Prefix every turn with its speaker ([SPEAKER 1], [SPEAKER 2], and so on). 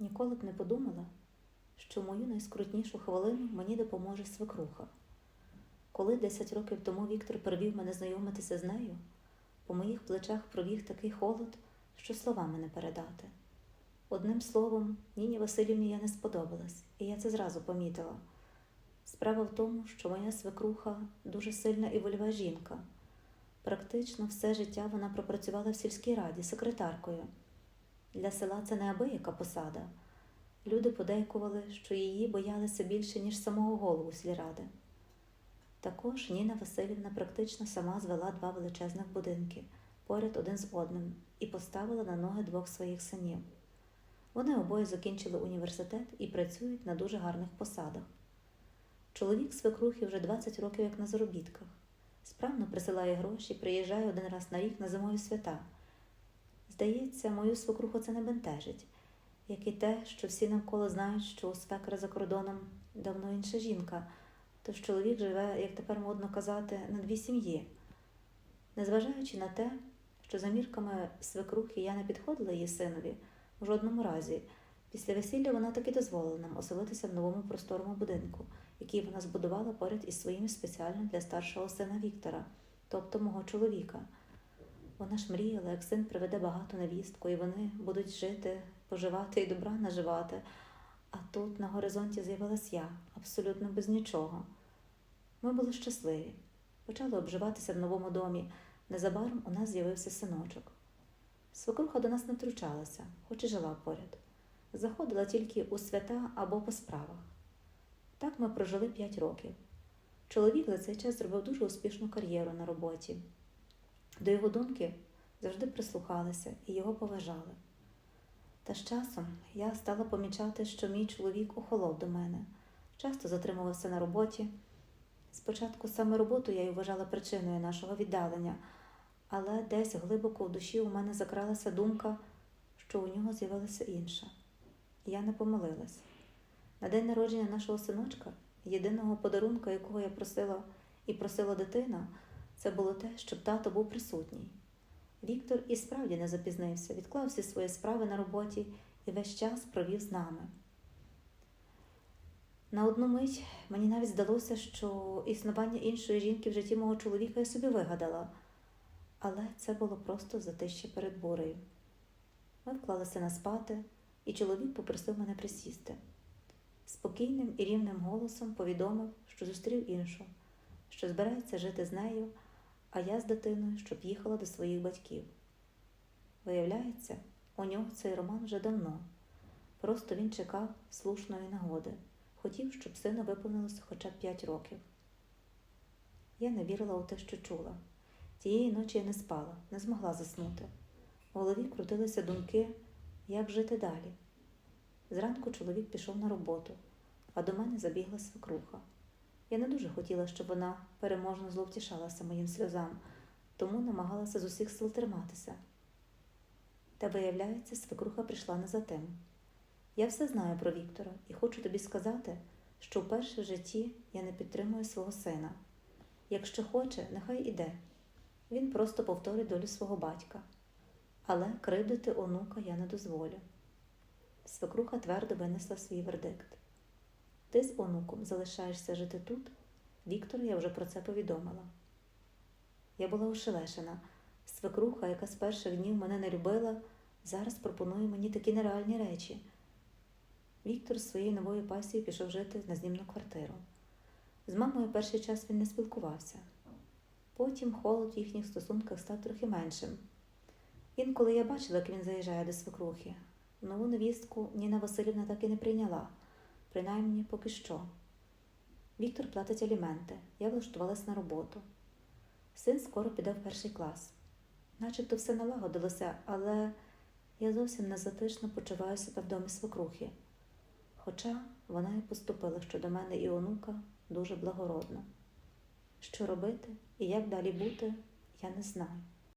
[SPEAKER 1] Ніколи б не подумала, що мою найскрутнішу хвилину мені допоможе свекруха. Коли 10 років тому Віктор привів мене знайомитися з нею, по моїх плечах пробіг такий холод, що словами не передати. Одним словом, Ніні Васильівні я не сподобалась, і я це зразу помітила. Справа в тому, що моя свекруха дуже сильна і вольова жінка. Практично все життя вона пропрацювала в сільській раді секретаркою. Для села це неабияка посада. Люди подейкували, що її боялися більше, ніж самого голову сільради. Також Ніна Васильівна практично сама звела два величезних будинки поряд один з одним і поставила на ноги двох своїх синів. Вони обоє закінчили університет і працюють на дуже гарних посадах. Чоловік свекрухи вже 20 років як на заробітках. Справно присилає гроші, приїжджає один раз на рік на зимові свята. Здається, мою свекруху це не бентежить, як і те, що всі навколо знають, що у свекра за кордоном давно інша жінка, тож чоловік живе, як тепер модно казати, на дві сім'ї. Незважаючи на те, що за мірками свекрухи я не підходила її синові в жодному разі, після весілля вона таки дозволила нам оселитися в новому просторому будинку, який вона збудувала поряд із своїм спеціально для старшого сина Віктора, тобто мого чоловіка. Вона ж мріяла, як син приведе багато невістку, і вони будуть жити, поживати і добра наживати. А тут на горизонті з'явилась я, абсолютно без нічого. Ми були щасливі, почали обживатися в новому домі. Незабаром у нас з'явився синочок. Свекруха до нас не втручалася, хоч і жила поряд. Заходила тільки у свята або по справах. Так ми прожили п'ять років. Чоловік за цей час зробив дуже успішну кар'єру на роботі. До його думки завжди прислухалися і його поважали. Та з часом я стала помічати, що мій чоловік охолов до мене, часто затримувався на роботі. Спочатку саме роботу я й вважала причиною нашого віддалення, але десь глибоко в душі у мене закралася думка, що у нього з'явилася інша. Я не помилилась. На день народження нашого синочка, єдиного подарунка, якого я просила і просила дитина, це було те, щоб тато був присутній. Віктор і справді не запізнився, відклав всі свої справи на роботі і весь час провів з нами. На одну мить мені навіть здалося, що існування іншої жінки в житті мого чоловіка я собі вигадала, але це було просто затище перед бурею. Ми вклалися на спати, і чоловік попросив мене присісти. Спокійним і рівним голосом повідомив, що зустрів іншу, що збирається жити з нею, а я з дитиною, щоб їхала до своїх батьків. Виявляється, у нього цей роман вже давно. Просто він чекав слушної нагоди, хотів, щоб сину виповнилося хоча б п'ять років. Я не вірила у те, що чула. Тієї ночі я не спала, не змогла заснути. В голові крутилися думки, як жити далі. Зранку чоловік пішов на роботу, а до мене забігла свекруха. Я не дуже хотіла, щоб вона переможно зловтішалася моїм сльозам, тому намагалася з усіх сил триматися. Та, виявляється, свекруха прийшла не за тим. Я все знаю про Віктора і хочу тобі сказати, що вперше в житті я не підтримую свого сина. Якщо хоче, нехай іде. Він просто повторить долю свого батька. Але кривдити онука я не дозволю. Свекруха твердо винесла свій вердикт. Ти з онуком залишаєшся жити тут? Віктору я вже про це повідомила. Я була ошелешена. Свекруха, яка з перших днів мене не любила, зараз пропонує мені такі нереальні речі. Віктор з своєю новою пасією пішов жити на знімну квартиру. З мамою перший час він не спілкувався. Потім холод в їхніх стосунках став трохи меншим. Інколи я бачила, як він заїжджає до свекрухи. Нову невістку Ніна Васильівна так і не прийняла, принаймні поки що. Віктор платить аліменти, я влаштувалась на роботу. Син скоро піде в перший клас. Начебто все налагодилося, але я зовсім не затишно почуваю себе в домі свекрухи. Хоча вона і поступила щодо мене і онука дуже благородно. Що робити і як далі бути, я не знаю.